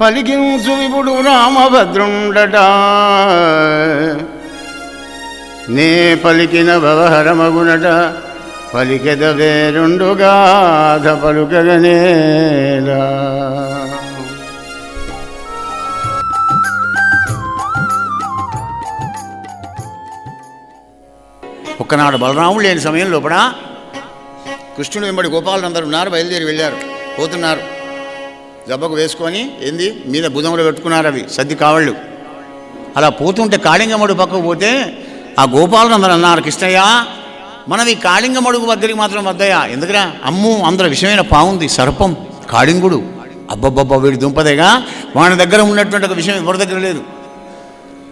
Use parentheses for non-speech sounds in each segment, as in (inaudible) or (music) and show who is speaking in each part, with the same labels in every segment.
Speaker 1: పలికించు విపుడు రామభద్రుండట. నే పలికిన భవహరమగునట పలికెద వేరుండుగాథ పలుకగనేలా ఒక్కనాడు బలరాముడు లేని సమయం లోపల కృష్ణుడు వెంబడి గోపాలందరూ ఉన్నారు బయలుదేరి వెళ్ళారు పోతున్నారు. జబ్బకు వేసుకొని ఏంది? మీద భుజంలో పెట్టుకున్నారు అవి. సద్ది కావళ్ళు. అలా పోతుంటే కాళింగమడుగు పక్కకు పోతే ఆ గోపాలందరూ అన్నారు కృష్ణయ్య మనం ఈ కాళింగమడుగు దగ్గరికి మాత్రం వద్దయ్యా. ఎందుకురా? అమ్ము అందరూ విషయమైన పావుంది సర్పం కాళింగుడు. అబ్బబ్బబ్బ వీడి దుంపదేగా వాడి దగ్గర ఉన్నటువంటి ఒక విషయం ఎవరి దగ్గర లేదు.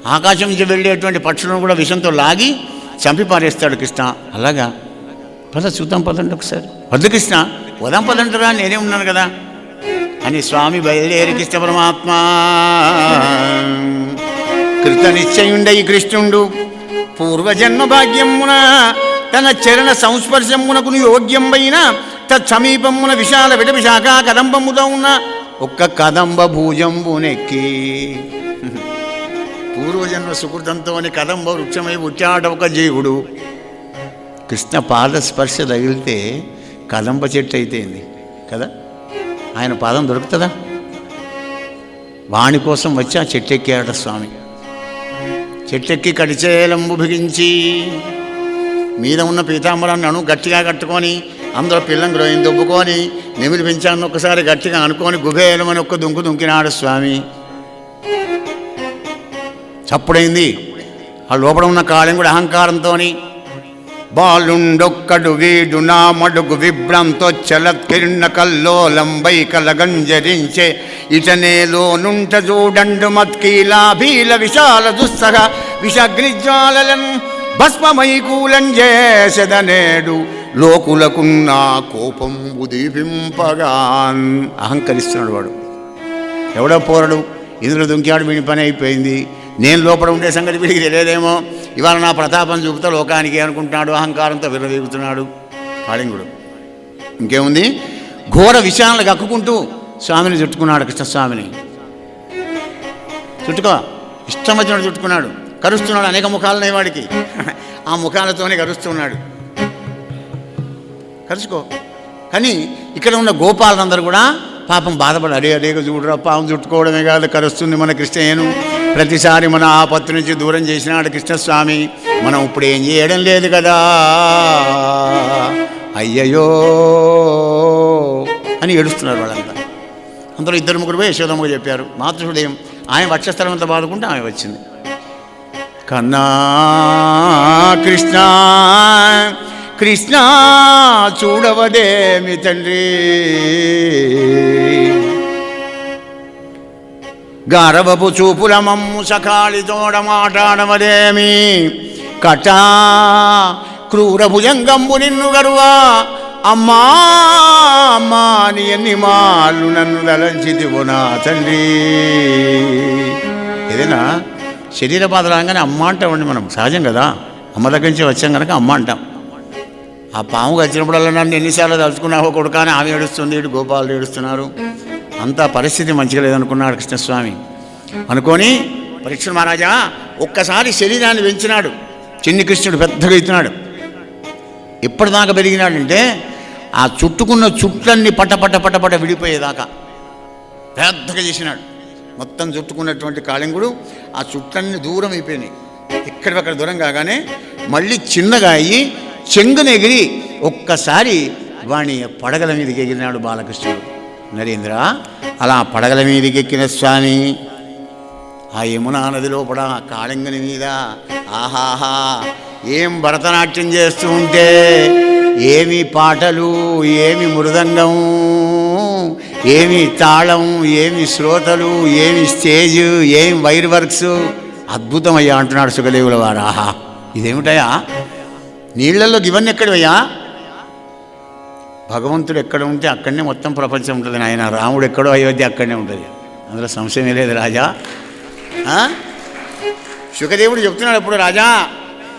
Speaker 1: ఆకాశం నుంచి వెళ్ళేటువంటి పక్షులను కూడా విషంతో లాగి చంపి పారేస్తాడు కృష్ణ. అలాగా? పద చూద్దాం పదండి ఒకసారి. వద్దు కృష్ణ. వదాం పదంటరా నేనే ఉన్నాను కదా. అని స్వామి బయలుదేరి కృష్ణ పరమాత్మ కృత నిశ్చయుండయి కృష్ణుండు. పూర్వజన్మ భాగ్యమున తన చరణ సంస్పర్శమునకు యోగ్యంబైన తత్సమీపమున విశాల విడ విశాఖ కదంబముతో ఉన్న ఒక్క కదంబ భూజంబునెక్కి పూర్వజన్మ సుకృతంతోని కదంబ వృక్షమై పుట్టాడ ఒక జీవుడు. కృష్ణ పాదస్పర్శ తగిలితే కదంబ చెట్టు అయితేంది కదా? ఆయన పాదం దొరుకుతుందా? వాణి కోసం వచ్చి ఆ చెట్టు స్వామి. చెట్టెక్కి కడిచేలంబు బిగించి మీద ఉన్న పీతాంబరాన్ని అణు గట్టిగా కట్టుకొని అందరూ పిల్లం గ్రోయిని దుబ్బుకొని నెమిలి పెంచాను ఒక్కసారి గట్టిగా అనుకొని గుబేలమని ఒక్క దుంకు దుంకినాడు స్వామి. చప్పుడైంది. ఆ లోపల ఉన్న కాళం కూడా అహంకారంతో బాలుండొక్కడు వీడు నా మడుగు విభ్రంతో చలత్కిర్ణ కల్లోలంబై కలగంజరించే ఇతనేలోనుంట చూడండు మత్కీలా భీల విశాల దుస్సహ విషగ్నిజ్వాలలం భస్మమై కూలం చేసెదనేడు. లోకులకున్న కోపం ఉదీపింపగాన్ అహంకరిస్తున్నాడు వాడు. ఎవడో పోరడు ఇందులో దుంకాడు వీడి పని అయిపోయింది. నేను లోపల ఉండే సంగతి వీడికి తెలియదేమో. ఇవాళ నా ప్రతాపం చూపుతా లోకానికి అనుకుంటున్నాడు అహంకారంతో విరవేగుతున్నాడు కాళింగుడు. ఇంకేముంది? ఘోర విషయాలను కక్కుకుంటూ స్వామిని చుట్టుకున్నాడు కృష్ణస్వామిని. చుట్టుకో. ఇష్టం వచ్చినట్టు చుట్టుకున్నాడు. కరుస్తున్నాడు అనేక ముఖాలున్నాయి వాడికి. ఆ ముఖాలతోనే కరుస్తున్నాడు. కలుసుకో కానీ ఇక్కడ ఉన్న గోపాలందరూ కూడా పాపం బాధపడి అడే అడేగా చూడరా పాపం చుట్టుకోవడమే కాదు కరుస్తుంది మన కృష్ణయ్యను. ప్రతిసారి మన ఆపత్తు నుంచి దూరం చేసినాడు కృష్ణస్వామి. మనం ఇప్పుడు ఏం చేయడం లేదు కదా. అయ్యయ్యో అని ఏడుస్తున్నారు వాళ్ళంతా అందరూ ఇద్దరు ముగ్గురు పోయి యశోదమ్మగా చెప్పారు మాతృహృదయం ఆయన వక్షస్థలం అంతా బాదుకుంటే ఆమె వచ్చింది. కన్నా కృష్ణ కృష్ణ చూడవదేమి తండ్రి. గారవపు చూపుల మమ్ము సకాళి తోడ కటా క్రూర భుజంగంబు నిన్ను గరువా అమ్మా అమ్మా నీ ఎన్ని మాళ్ళు నన్ను దలంచితివు నా తండ్రి ఏదైనా శరీర బాధ రాగానే అమ్మ అంటామండి మనం. సహజం కదా. అమ్మ దగ్గర నుంచి వచ్చాం కనుక అమ్మ అంటాం. ఆ పాము వచ్చినప్పుడల్లా నన్ను ఎన్నిసార్లు తలుచుకున్నావో కొడుకా కానీ ఆమె ఏడుస్తుంది ఇటు గోపాలు ఏడుస్తున్నారు. అంతా పరిస్థితి మంచిగా లేదనుకున్నాడు కృష్ణస్వామి. అనుకొని పరీక్ష మహారాజా ఒక్కసారి శరీరాన్ని పెంచినాడు. చిన్ని కృష్ణుడు పెద్దగా అవుతున్నాడు ఎప్పటిదాకా పెరిగినాడంటే ఆ చుట్టుకున్న చుట్లన్నీ పట పట పట పట విడిపోయేదాకా పెద్దగా చేసినాడు. మొత్తం చుట్టుకున్నటువంటి కాళింగుడు ఆ చుట్టన్ని దూరం అయిపోయినాయి. ఎక్కడికక్కడ దూరం కాగానే మళ్ళీ చిన్నగా అయ్యి చెంగునెగిరి ఒక్కసారి వాణి పడగల మీదకి ఎగిరినాడు బాలకృష్ణుడు. నరేంద్ర అలా పడగల మీదకి ఎక్కిన స్వామి ఆ యమునా నది లోపల కాళింగుని మీద ఆహాహా ఏం భరతనాట్యం చేస్తూ ఉంటే ఏమి పాటలు ఏమి మృదంగం ఏమి తాళం ఏమి శ్రోతలు ఏమి స్టేజ్ ఏమి వైర్ వర్క్స్. అద్భుతమయ్యా అంటున్నాడు సుఖదేవుల వారు. ఆహా ఇదేమిటయ్యా? నీళ్ళలో ఇవన్నీ ఎక్కడవయ్యా? భగవంతుడు ఎక్కడ ఉంటే అక్కడనే మొత్తం ప్రపంచం ఉంటుంది. నాయన రాముడు ఎక్కడో అయోధ్య అక్కడనే ఉంటుంది. అందులో సంశయమే లేదు రాజా. శుకదేవుడు చెప్తున్నాడు అప్పుడు రాజా?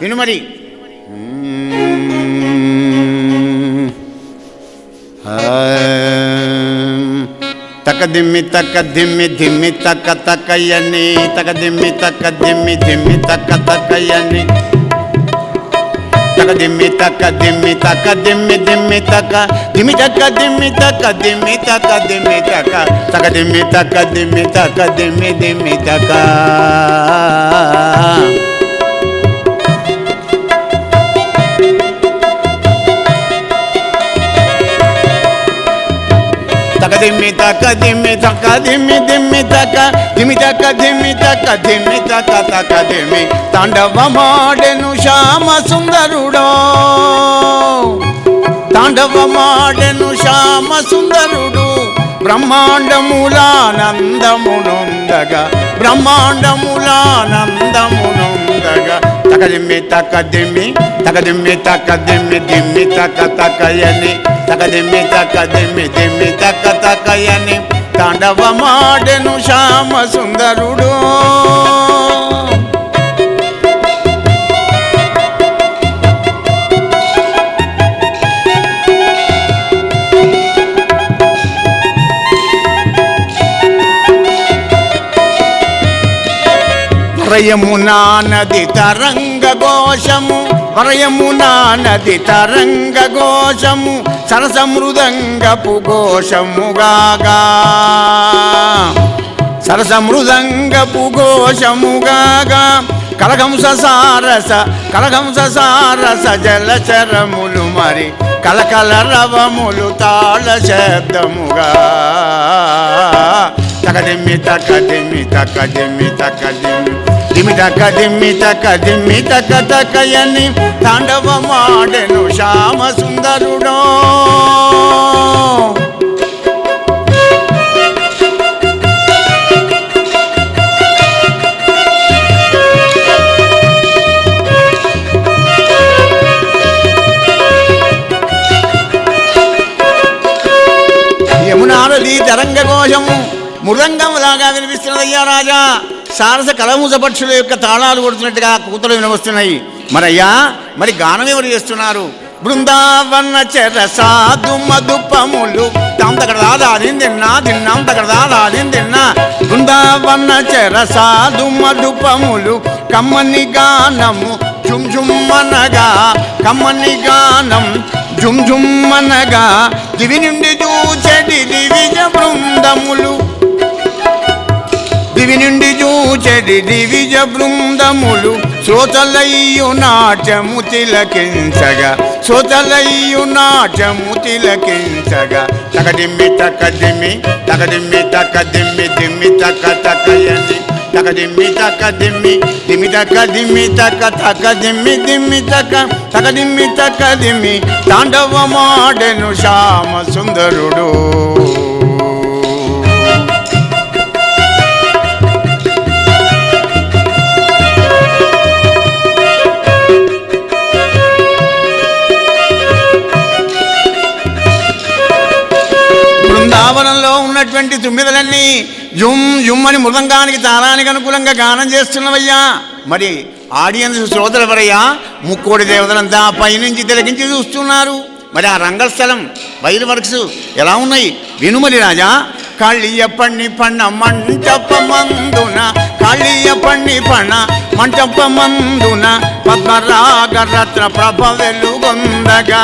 Speaker 1: విను మరి. తక దిమ్మి తక్క దిమ్మి దిమ్మి తక్క తక్కయ్యని తక దిమ్మి తక్క దిమ్మి దిమ్మి తక్క తక్కయ్యని taka dimmi taka dimmi taka dimmi dimmi taka dimmi taka dimmi taka dimmi taka dimmi taka taka dimmi taka dimmi taka dimmi dimmi taka తక దిమ్మి తక దిమ్మి తక దిమ్మి దిమ్మి తక దిమి తక దిమ్మి తక దిమ్మి తక తక దిమ్మి తాండవమాడెను శ్యామ సుందరుడో. తాండవమాడెను శ్యామ సుందరుడు బ్రహ్మాండములానందమునొందగా బ్రహ్మాండములానందమునొందగా తక దిమ్మి తక దిమ్మి తక దిమ్మి తక దిమ్మి దిమ్మి తక తకయని తకదిమ్మి తక్కదిమ్మి దిమ్మి తక్క తక్కయని తాండవమాడెను శ్యామ సుందరుడు. వరయమునా నది తరంగ ఘోషము వరయమునా నది తరంగ ఘోషము సరసమృదంగపు ఘోషముగాగా సరసమృదంగపు ఘోషముగాగా కలగంస సారస కలగంస సారస జలచరములు మరి కలకల రవములు తాళ శబ్దముగా. తకదిమ్మి తకదిమ్మి తకదిమ్మి తకదిమ్మి కదిమి టక దిమ్మి తకయని దిమ్మి టక తాండవమాడెను శ్యామ సుందరుడో. తరంగ కోశము మృదంగం లాగా వినిపిస్తున్నదయ్యా రాజా. సారస కలముస పక్షుల యొక్క తాళాలు కొడుతున్నట్టుగా కూతలు వినవస్తున్నాయి మరయ్యా మరి గానం ఎవరు చేస్తున్నారు? బృందావన చెర సాధు మధుపములు తాం తగడ దాదా తిన్నా తిన్నాం తగడ దాదా తిన్నా. బృందావన చెర మధుపములు కమ్మని గానము జుమ్ జుమ్మనగా కమ్మని గానం జుమ్ జుమ్మనగా దివి నుండి చూచడి దివిజ బృందములు. దివి నుండి చూచెడి దివిజ బృందములు శ్రోతలయ్యు నాట్యము తిలకించగా శ్రోతలయ్యు నాట్యము తిలకించగా. తకదిమ్మి తకదిమ్మి తకదిమ్మి తకదిమ్మి దిమ్మి తక తకయని. తకదిమ్మి తకదిమ్మి దిమ్మి తకదిమ్మి తక తకదిమ్మి దిమ్మి తక తకదిమ్మి తకదిమ్మి. తాండవమాడెను శ్యామ సుందరుడు ఉన్నటువంటి తుమ్మిదలన్నీ జుమ్ జుమ్ అని మృదంగానికి తారానికి అనుకూలంగా గానం చేస్తున్నవయ్యా. మరి ఆడియన్స్ శ్రోతలు ఎవరయ్యా ముక్కోడి దేవతలంతా పైనుంచి తిలకించి చూస్తున్నారు. మరి ఆ రంగస్థలం వైర్ వర్క్స్ ఎలా ఉన్నాయి? వినుమలి రాజా కాళీయ పణ్ణి పన్న మంటప మందున కాళీయ పణ్ణి పణ మంటప మందున పద్మరాగ రత్న ప్రభ వెలుగొందగా.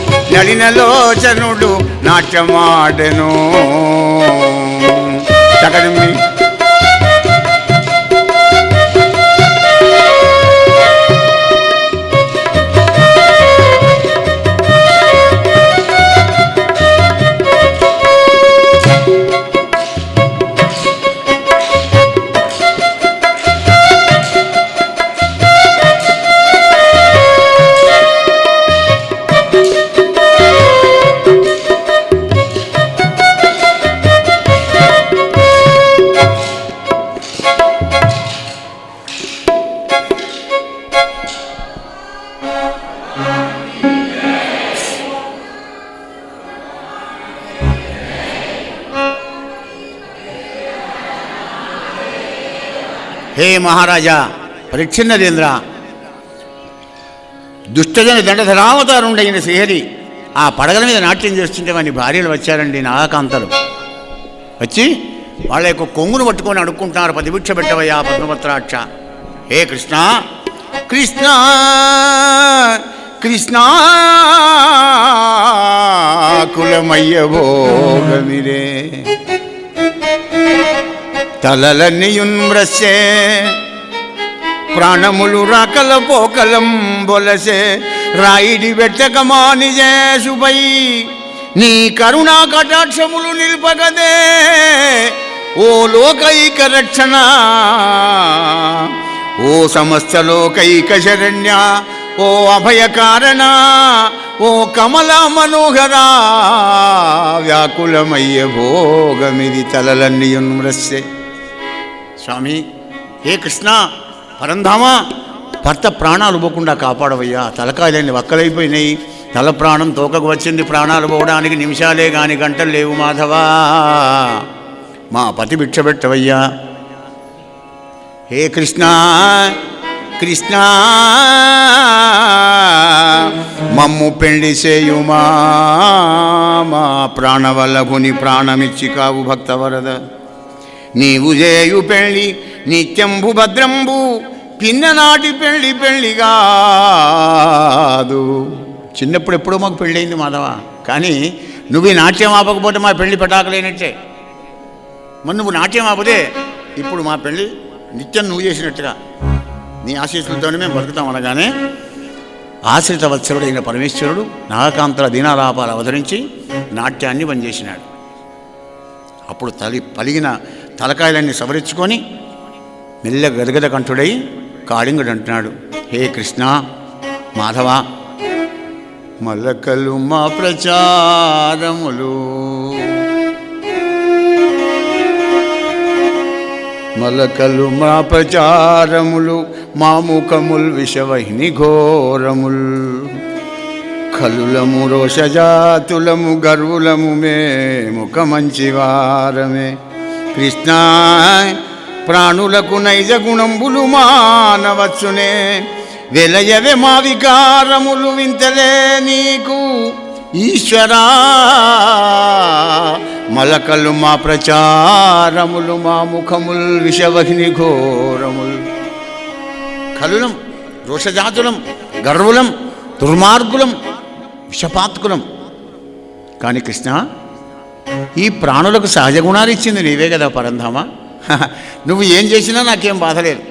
Speaker 1: నడినలోచనుడు నాట్యమాడెను. తగదు హే మహారాజా పరీక్ష నరేంద్ర దుష్టజన దండధరావతారుండైన శ్రీహరి ఆ పడగల మీద నాట్యం చేస్తుంటే వాని భార్యలు వచ్చారండి నాగకాంతలు వచ్చి వాళ్ళ యొక్క కొంగును పట్టుకొని అడుక్కుంటున్నారు పదిభిక్ష పెట్టవయ్యా పద్మపత్రాక్ష. హే కృష్ణ కృష్ణ కృష్ణ కులమయ్యవో భోగమిరే. తలలన్నీయున్మ్రస్సే ప్రాణములు రాకల పోకలం బొలసే రాయిడి వెట్టకమానిజేసుపై నీ కరుణా కటాక్షములు నిల్పగదే ఓ లోకైక రక్షణ ఓ సమస్త లోకైక శరణ్య ఓ అభయ కారణ ఓ కమల మనోహరా వ్యాకులమయ్య భోగమిది తలలన్నీయున్మ్రస్సే స్వామి ఏ కృష్ణ పరంధామా భర్త ప్రాణాలు పోకుండా కాపాడవయ్యా. తలకాయలన్నీ వక్కలైపోయినాయి. తల ప్రాణం తోకకు వచ్చింది ప్రాణాలు పోవడానికి నిమిషాలే కాని గంటలు లేవు మాధవా. మా పతి భిక్షపెట్టవయ్యా హే కృష్ణ కృష్ణ మమ్ము పెళ్ళి చేయుమా. మా ప్రాణవల్లభుని ప్రాణమిచ్చి కావు భక్తవరద నీవు చేయు పెళ్ళి నిత్యంబు భద్రంబు పిన్ననాటి పెళ్ళి పెళ్ళి కాదు చిన్నప్పుడు ఎప్పుడో మాకు పెళ్ళయింది మాధవ. కానీ నువ్వు ఈ నాట్యం ఆపకపోతే మా పెళ్ళి పటాకలేనట్టే. మరి నువ్వు నాట్యం ఆపదే ఇప్పుడు మా పెళ్ళి నిత్యం నువ్వు చేసినట్టుగా. నీ ఆశీస్సులతోనే మేము బతుకుతాం అనగానే ఆశ్రిత వత్సరుడైన పరమేశ్వరుడు నాగకాంతల దీనాలాపాలు అవతరించి నాట్యాన్ని పనిచేసినాడు. అప్పుడు తలి పలిగిన తలకాయలన్నీ సవరించుకొని మెల్ల గదగద కంఠుడై కాళింగుడు అంటున్నాడు హే కృష్ణ మాధవ మలకలు మా ప్రచారములు. మలకలు మా ప్రచారములు మా ముఖముల్ విషవహిని ఘోరముల్. కలులము రోషజాతులము గర్వులము మే ముఖ మంచి వారమే కృష్ణ ప్రాణులకు నైజ గుణంబులు మానవచ్చునే. వెలయవే మా వికారములు వింతలే నీకు. ఈశ్వరా మలకలు మా ప్రచారములు మా ముఖముల్ విషవహిని ఘోరముల్. కలులం రోషజాతులం గర్వులం దుర్మార్గులం విషపాత్కులం. కానీ కృష్ణ ఈ ప్రాణులకు సహజ గుణాలు ఇచ్చింది నీవే కదా పరంధామ. నువ్వు ఏం చేసినా నాకేం బాధలేదు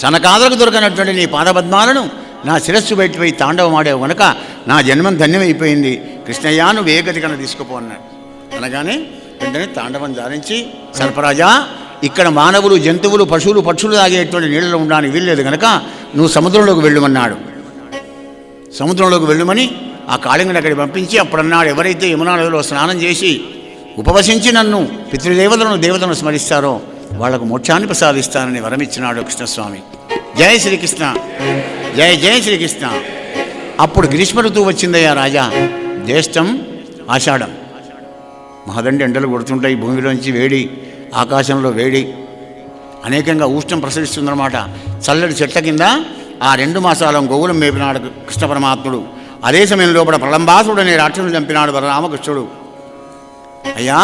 Speaker 1: సనకాదులకు దొరకనటువంటి నీ పాదపద్మాలను నా శిరస్సు బయటపై తాండవమాడావు గనక నా జన్మం ధన్యమైపోయింది. కృష్ణయ్య నువ్వు ఏ గతి కన్నా తీసుకుపో అన్నాడు. అనగానే వెంటనే తాండవం జారించి సర్పరాజా ఇక్కడ మానవులు జంతువులు పశువులు పక్షులు తాగేటువంటి నీళ్ళలో ఉండడానికి వీల్లేదు కనుక నువ్వు సముద్రంలోకి వెళ్ళమన్నాడు. సముద్రంలోకి వెళ్ళమని ఆ కాళింగుని అక్కడికి పంపించి అప్పుడన్నాడు ఎవరైతే యమునా నదిలో స్నానం చేసి ఉపవసించి నన్ను పితృదేవతలను దేవతలను స్మరిస్తారో వాళ్ళకు మోక్షాన్ని ప్రసాదిస్తానని వరమిచ్చినాడు కృష్ణస్వామి. జయ శ్రీకృష్ణ. జయ జయ శ్రీకృష్ణ. అప్పుడు గ్రీష్మ ఋతువు వచ్చిందయ్యా రాజా. జ్యేష్టం ఆషాఢం. మహదండి ఎండలు కొడుతుంటాయి భూమిలోంచి వేడి ఆకాశంలో వేడి. అనేకంగా ఉష్ణం ప్రసరిస్తుందన్నమాట. చల్లటి చెట్ల కింద ఆ రెండు మాసాలం గోవులం మేపినాడు కృష్ణ పరమాత్ముడు. అదే సమయంలో కూడా ప్రళంబాసుడు అనే రాక్షసుని చంపినాడు రామకృష్ణుడు అయ్యా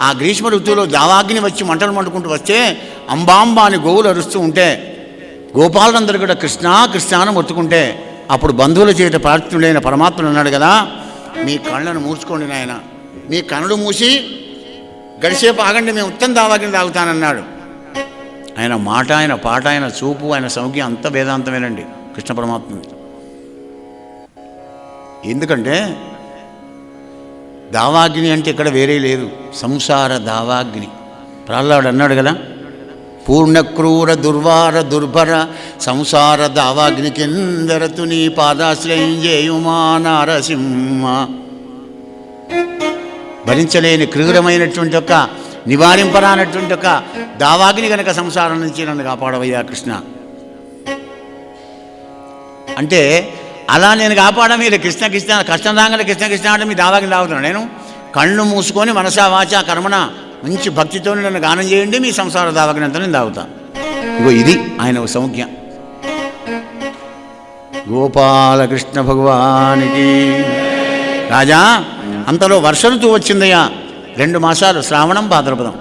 Speaker 1: ఆ గ్రీష్మ ఋతువులో దావాగ్ని వచ్చి మంటలు మండుకుంటూ వస్తే అంబాంబ అని గోవులు అరుస్తూ ఉంటే గోపాలందరూ కూడా కృష్ణ కృష్ణ అని మొత్తుకుంటే అప్పుడు బంధువుల చేత ప్రార్థుడైన పరమాత్ముడు అన్నాడు కదా మీ కళ్ళను మూసుకోండి నాయన. మీ కనులు మూసి గడిసేపు ఆగండి మేము ఉత్తం దావాగ్ని తాగుతానన్నాడు. ఆయన మాట ఆయన పాట ఆయన చూపు ఆయన సౌఖ్యం అంత వేదాంతమేనండి కృష్ణ పరమాత్మది ఎందుకంటే దావాగ్ని అంటే ఇక్కడ వేరే లేదు. సంసార దావాగ్ని. ప్రహ్లాడు అన్నాడు కదా పూర్ణక్రూర దుర్వార దుర్భర సంసార దావాగ్ని కిందరతు నీ పాదాశ్రయం చేయుమా నారసింహ. భరించలేని క్రూరమైనటువంటి ఒక నివారింపరానటువంటి ఒక దావాగ్ని కనుక సంసారం నుంచి నన్ను కాపాడవయ్యా కృష్ణ. అంటే అలా నేను కాపాడ మీరు కృష్ణ కృష్ణ కష్టం రాగానే కృష్ణ కృష్ణ అంటే మీ దావాగ్ని తాగుతున్నాను. నేను కళ్ళు మూసుకొని మనసా వాచ కర్మణ మంచి భక్తితో నన్ను గానం చేయండి మీ సంసార దావాగ్ని నేను తాగుతాను ఇగో ఇది ఆయన ఒక సౌఖ్య. గోపాలకృష్ణ భగవానికి. రాజా అంతలో వర్ష ఋతువు వచ్చిందయ్యా. రెండు మాసాలు శ్రావణం భాద్రపదం.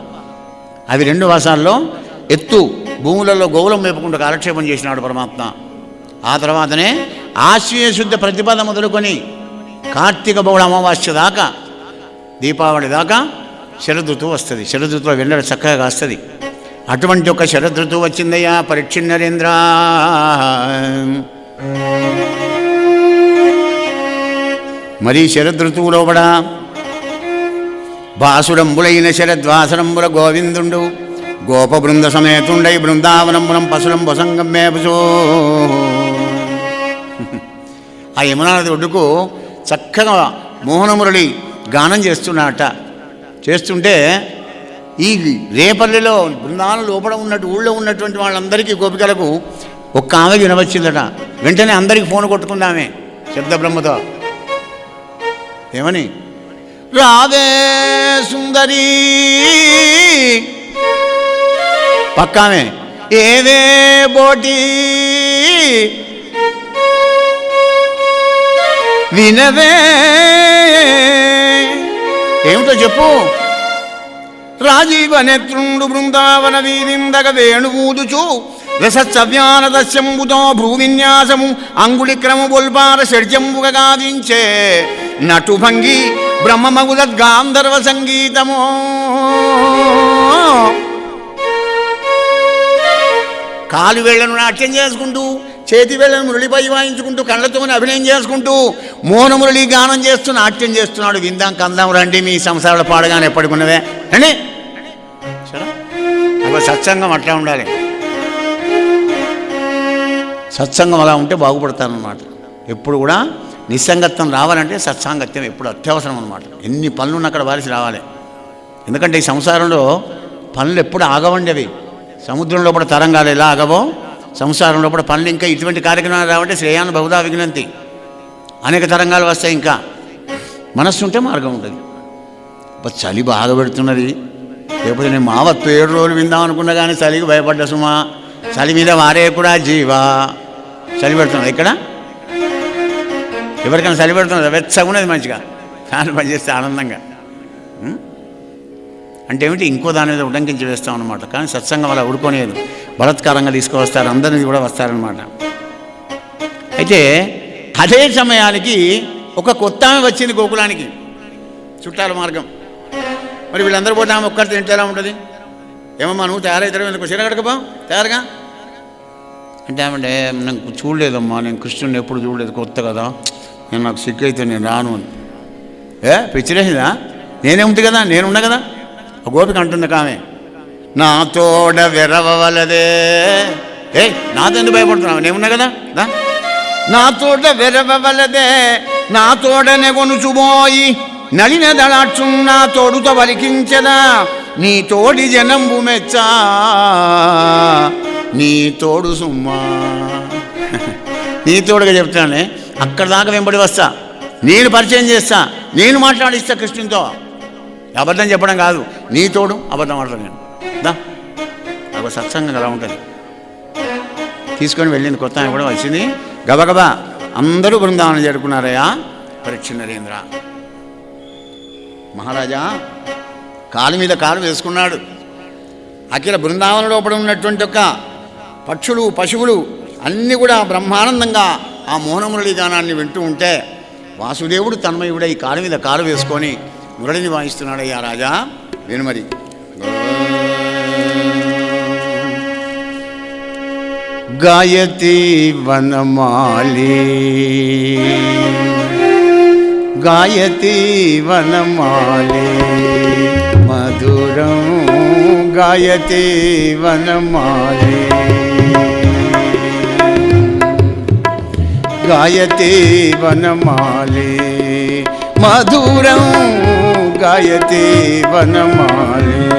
Speaker 1: అవి రెండు మాసాల్లో ఎత్తు భూములలో గోవులం మేపుకుంటూ కాలక్షేపం చేసినాడు పరమాత్మ. ఆ తర్వాతనే ఆశ్వయ శుద్ధ ప్రతిపద మొదలుకొని కార్తీక బహుళ అమావాస్య దాకా దీపావళి దాకా శరదృతువు వస్తుంది. శరదృతువు వెన్నడ చక్కగా కాస్తుంది. అటువంటి ఒక శరదృతువు వచ్చిందయ్యా పరీక్ష నరేంద్ర. మరి శరదృతువులో కూడా బాసురంబులైన శరద్వాసరంబుల గోవిందుండు గోప బృంద సమేతుండై బృందావనంబులం పశులం వసంగం మేపుచో ఆ యమునానది ఒడ్డుకు చక్కగా మోహనమురళి గానం చేస్తున్నాడట. చేస్తుంటే ఈ రేపల్లిలో బృందాలు లోపల ఉన్నట్టు ఊళ్ళో ఉన్నటువంటి వాళ్ళందరికీ గోపికలకు ఒక్క ఆమె వినవచ్చిందట వెంటనే అందరికి ఫోన్ కొట్టుకుందామే శబ్ద బ్రహ్మతో ఏమని? రావే సుందరి. పక్కామే. ఏవే బోటీ. వినవే. ఏమిటో చెప్పు. రాజీవ నేత్రుండు బృందావన వీరిందగ వేణువూదుచు రసత్సవ్యానదస్యంబుతో భ్రూవిన్యాసము అంగుళి క్రమ బొల్పార షడ్జంబుగ గావించే నటుభంగి బ్రహ్మమగుదద్గాంధర్వ సంగీతము. కాలు వేళ్ళను నాట్యం చేసుకుంటూ చేతి వేళ్ళను మురళిపై వాయించుకుంటూ కళ్ళతోనే అభినయం చేసుకుంటూ మోన మురళి గానం చేస్తూ నాట్యం చేస్తున్నాడు. విందాం కందాం రండి. మీ సంసారాలు పాడగానే ఎప్పటికున్నవే అండి సత్సంగం అట్లా ఉండాలి. సత్సంగం అలా ఉంటే బాగుపడతానన్నమాట. ఎప్పుడు కూడా నిస్సంగత్వం రావాలంటే సత్సాంగత్యం ఎప్పుడు అత్యవసరం అనమాట ఎన్ని పనులు అక్కడ వారిసి రావాలి. ఎందుకంటే ఈ సంసారంలో పనులు ఎప్పుడు ఆగవండి అవి. సముద్రంలో కూడా తరంగాలు ఎలా ఆగవో సంసారంలో కూడా పనులు ఇంకా ఇటువంటి కార్యక్రమాలు రావంటే శ్రేయాను బహుదా విజ్ఞంతి అనేక తరంగాలు వస్తాయి ఇంకా. మనస్సు ఉంటే మార్గం ఉంటుంది. చలి బాగా పెడుతున్నది. లేకపోతే నేను మావత్తు ఏడు రోజులు విందాం అనుకున్నా కానీ చలికి భయపడ్డా సుమా. చలి మీద వారే కూడా జీవా. చలి పెడుతున్నది ఇక్కడ ఎవరికైనా చలి పెడుతున్నది వెచ్చగా ఉన్నది మంచిగా. ఫ్యాన్ పనిచేస్తే ఆనందంగా. అంటే ఏమిటి? ఇంకో దాని మీద ఉడంకించి వేస్తాం అనమాట కానీ సత్సంగం అలా ఉడుకోలేదు బలత్కారంగా తీసుకువస్తారు. అందరినీ కూడా వస్తారనమాట అయితే అదే సమయానికి ఒక కొత్త ఆమె వచ్చింది గోకులానికి. చుట్టాల మార్గం. మరి వీళ్ళందరూ పోతే ఆమె ఒక్కరి ఇంట్లో ఎలా ఉంటుంది? ఏమమ్మా నువ్వు తయారవుతారు ఎందుకు? చీర కడకపో తయారుగా? అంటే ఆమె నాకు చూడలేదమ్మా. నేను కృష్ణుని ఎప్పుడు చూడలేదు. కొత్త కదా. నేను నాకు సిగ్గు అయితే నేను రాను అని. ఏ? పిచ్చిరేసిందా నేనే ఉంది కదా? నేనున్నా కదా? గోపిక అంటుంది కామె నా తోడ విరవలదే ఏ నాతో ఎందుకు భయపడుతున్నావు? నేనున్నా కదా? దా. నా తోట విరవలదే నా తోడనే కొనుచుబోయి నలిన దళాక్షు నా తోడుతో వలికించదా నీ తోడి జనంబు మెచ్చా నీ తోడు సుమ్మా. (laughs) నీ తోడుగా చెప్తానే అక్కడ దాకా వెంబడి వస్తా నేను పరిచయం చేస్తా నేను మాట్లాడిస్తా కృష్ణునితో. అబద్ధం చెప్పడం కాదు. నీ తోడు. అబద్ధం మాట్లాడాను దా. ఒక సత్సంగం అలా ఉంటుంది. తీసుకొని వెళ్ళింది కొత్త ఆమె కూడా వచ్చింది. గబగబా అందరూ బృందావనం చేరుకున్నారయ్యా. పరీక్ష నరేంద్ర మహారాజా కాలు మీద కాలు వేసుకున్నాడు. అఖిల బృందావన లోపల ఉన్నటువంటి ఒక పక్షులు పశువులు అన్నీ కూడా బ్రహ్మానందంగా ఆ మోహనమురళి గానాన్ని వింటూ ఉంటే వాసుదేవుడు తన్మయుడై కాలు మీద కాలు వేసుకొని మురళిని వాయిస్తున్నాడయ్యా రాజా? విను మరి. గాయతి వనమాలి. గాయతి వనమాలి. మధురం గాయతి వనమాలి. గాయతి వనమాలి. మధురం गायते वन माले।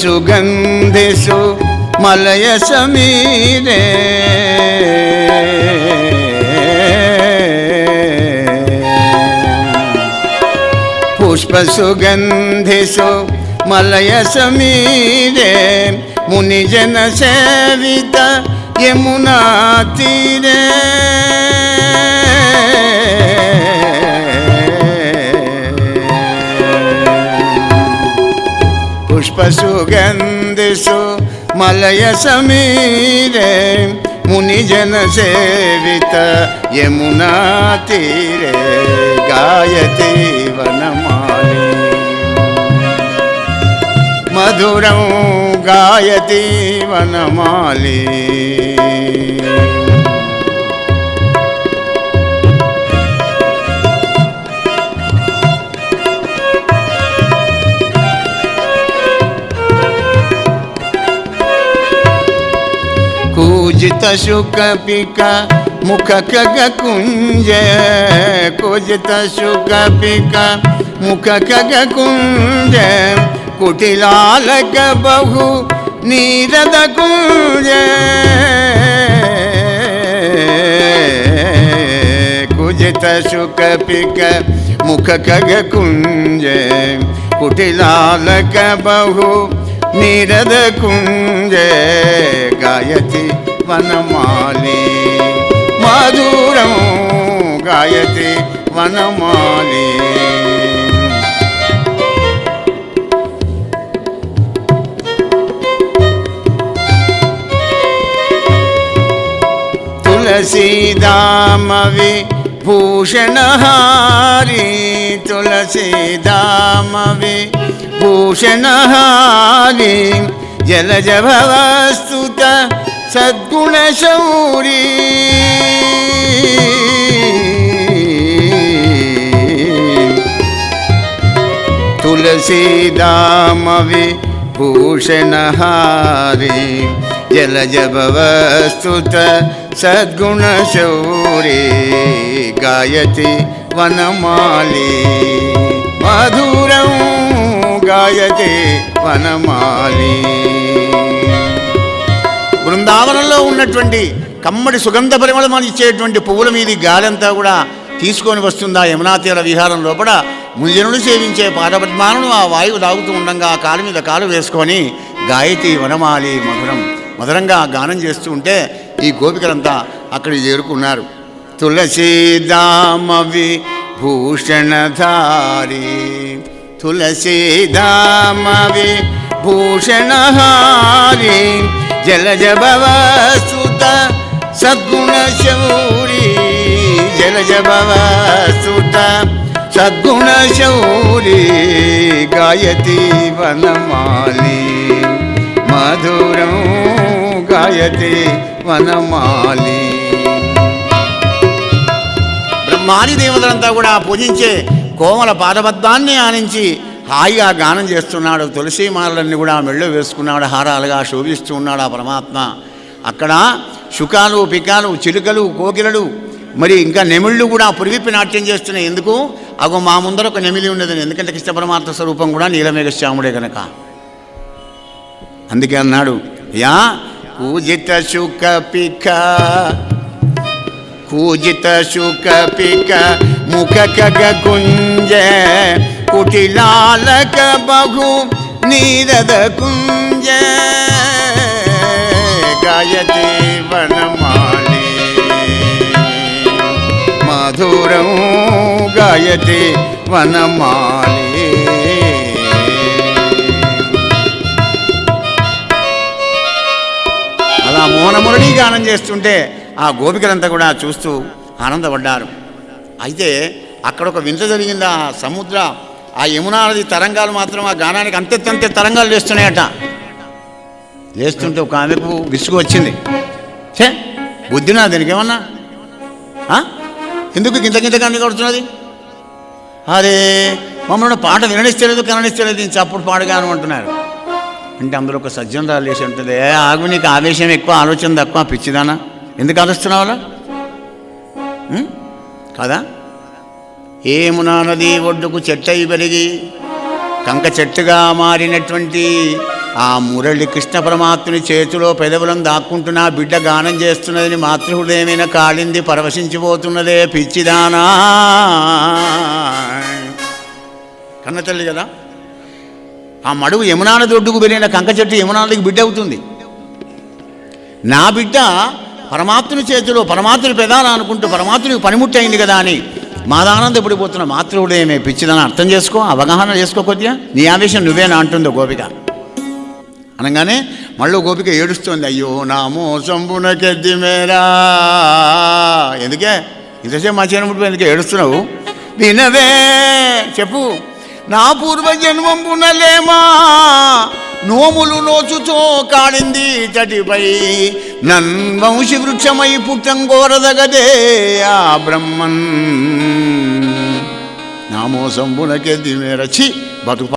Speaker 1: सुगंधेशु मलय पुष्पसुगन्धेषु पुष्प सुगंधेशु మలయ సమీరే మునిజన సేవిత యమునా తీరే. పుష్పసుగంధిసు మలయ సమీరే మునిజన సేవిత యమునా తీరే. मधुर गायती वनमाली। कुजित शुक पिका मुख कग कुंज। कुजित शुक पिका मुख कग कुंज। ಕುಟಿಲಾಲಕ ಬಹು ನೀರದ ಕುಂಜ ಕುಜಿತ ಶುಕ ಪಿಕ ಮುಖ ಕಗ ಕುಂಜ ಕುಟಿಲಾಲಕ ಬಹು ನೀರದ ಕುಂಜ ಗಾಯತಿ ವನಮಾಲಿ ಮಾಧುರಂ ಗಾಯತಿ ವನಮಾಲಿ तुलसीदामवि भूषणहारी तुलसीदामवि भूषणहारी जलजभवस्तुत सद्गुणशौरी। तुलसीदामवि भूषणहारी जलजभवस्तुत सद्गुणशौरी गायति वनमाली मधुरं గాయతే వనమాలి బృందావనంలో ఉన్నటువంటి కమ్మడి సుగంధ పరిమళం ఇచ్చేటువంటి పువ్వుల మీది గాలంతా కూడా తీసుకొని వస్తుందా యమునా తీర విహారం లోపల ముజనులు సేవించే పాదపద్మాలను ఆ వాయువు తాగుతూ ఉండగా ఆ కాలు మీద కాలు వేసుకొని గాయతి వనమాలి మధురం మధురంగా గానం చేస్తూ ఉంటే ఈ గోపికలంతా అక్కడ చేరుకున్నారు. తులసీదామవి భూషణధారి తులసీదామవి భూషణహారి జలజభవసుత సద్గుణశౌరి జలజభవసుత సద్గుణశౌరి గాయతి వనమాలి. మధురం గాయతే వనమాలి. బ్రహ్మాది దేవతలంతా కూడా పూజించే కోమల పాదబద్ధాన్ని ఆనించి హాయిగా గానం చేస్తున్నాడు. తులసి మాలన్నీ కూడా మెళ్ళు వేసుకున్నాడు హారాలుగా శోభిస్తూ ఉన్నాడు ఆ పరమాత్మ. అక్కడ శుకాలు పికాలు చిలుకలు కోకిలలు మరి ఇంకా నెమిళ్ళు కూడా పురివిప్పి నాట్యం చేస్తున్నాయి. ఎందుకు? అగో మా ముందర ఒక నెమిలి ఉన్నది ఎందుకంటే కృష్ణ పరమాత్మ స్వరూపం కూడా నీలమేఘ శ్యాముడే కనుక అందుకే అన్నాడు యా పూజిత శుక పిక కూజిత శుక పిక ముఖ కగ కుంజ కుటిలాలక బహు నీరద కుంజ గాయతి వనమాలి మధురం గాయతి వనమాలి అలా మోనమురళి గానం చేస్తుంటే ఆ గోపికలంతా కూడా చూస్తూ ఆనందపడ్డారు. అయితే అక్కడ ఒక వింత జరిగింది. ఆ సముద్ర ఆ యమునా నది తరంగాలు మాత్రం ఆ గానానికి అంతెత్తంతే తరంగాలు వేస్తున్నాయట. లేస్తుంటే ఒక ఆమెకు విసుగు వచ్చింది. చే బుద్ధినా దీనికి ఏమన్నా? ఎందుకు గింత గింత కానీ కొడుతున్నది? అరే మమ్మల్ని పాట విననిస్తలేదు కననిస్తలేదు అప్పుడు పాడగాను అంటున్నారు అంటే అందులో ఒక సజ్జనరాలు లేచి ఉంటుంది. "ఏ, ఆగు నీకు ఆవేశం ఎక్కువ ఆలోచన తక్కువ పిచ్చిదానా? ఎందుకు ఆలోచిస్తున్నావు కాదా కదా? ఏమునా నది ఒడ్డుకు చెట్టయి పెరిగి కంక చెట్టుగా మారినటువంటి ఆ మురళి కృష్ణ పరమాత్ముని చేతిలో పెదవులను దాక్కుంటున్నా బిడ్డ గానం చేస్తున్నదని మాతృహృదయమైన కాళింది పరవశించిపోతున్నదే పిచ్చిదానా. కన్నతల్లి కదా? ఆ మడుగు యమునాన దొడ్డుకు వెళ్ళిన కంక చెట్టు యమునానికి బిడ్డ అవుతుంది. నా బిడ్డ పరమాత్ముని చేతిలో పరమాత్ముని పెదాన అనుకుంటూ పరమాత్మునికి పనిముట్టి అయింది కదా అని మాదానంద పడిపోతున్న మాతృహృదయమే పిచ్చిదని అర్థం చేసుకో అవగాహన చేసుకో కొద్దిగా. నీ ఆవేశం నువ్వేనా అంటుందో గోపిక. అనగానే మళ్ళీ గోపిక ఏడుస్తోంది అయ్యో నా మోసంబునకెద్ది మేరా. ఎందుకే? ఇంతసేపు మా చిన్నప్పుడు ఎందుకే ఏడుస్తున్నావు? వినవే. చెప్పు. నా పూర్వ జన్మంబునలేమా నోములు నోచుతో కాడింది చటిపై. నన్ వంశి వృక్షమై పుట్టం కోరదగదే ఆ బ్రహ్మన్. నా మేరచి మేర? బతుకు